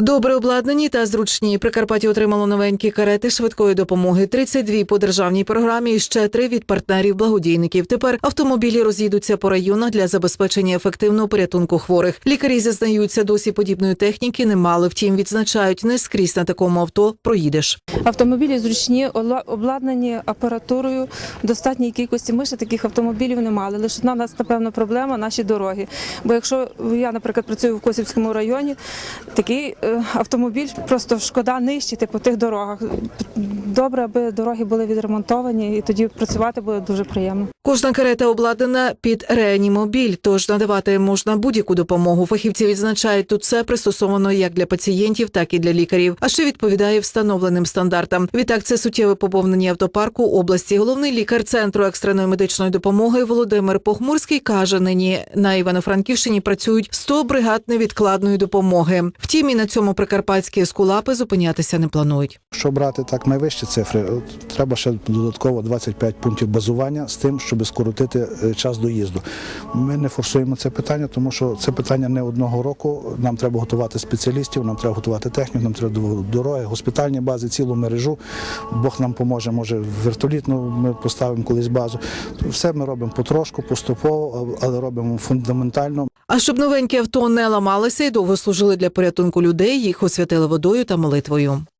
Добре обладнані та зручні. Прикарпаття отримало новенькі карети швидкої допомоги. 32 по державній програмі і ще три від партнерів благодійників. Тепер автомобілі роз'їдуться по районах для забезпечення ефективного порятунку хворих. Лікарі зізнаються, досі подібної техніки не мали. Втім, відзначають, не скрізь на такому авто проїдеш. Автомобілі зручні, обладнані апаратурою в достатній кількості. Ми ще таких автомобілів не мали. Лише одна в нас, напевно, проблема наші дороги. Бо якщо я, наприклад, працюю в Косівському районі, такий е, автомобіль просто шкода нищити по тих дорогах. Добре, аби дороги були відремонтовані, і тоді працювати буде дуже приємно. Кожна карета обладнана під реанімобіль, тож надавати можна будь-яку допомогу. Фахівці відзначають, тут все пристосовано як для пацієнтів, так і для лікарів, а ще відповідає встановленим стандартам. Відтак, це суттєве поповнення автопарку області. Головний лікар центру екстреної медичної допомоги Володимир Похмурський каже: нині на Івано-Франківщині працюють 100 бригад невідкладної допомоги. Втім, і на цьому прикарпатські ескулапи зупинятися не планують. Що брати так найвищі цифри, треба ще додатково 25 пунктів базування з тим, щоб скоротити е, час доїзду. Ми не форсуємо це питання, тому що це питання не одного року. Нам треба готувати спеціалістів, нам треба готувати техніку, нам треба дороги, госпітальні бази, цілу мережу. Бог нам поможе, може вертолітну ми поставимо колись базу. Все ми робимо потрошку, поступово, але робимо фундаментально. А щоб новенькі авто не ламалися і довго служили для порятунку людей, їх освятили водою та молитвою.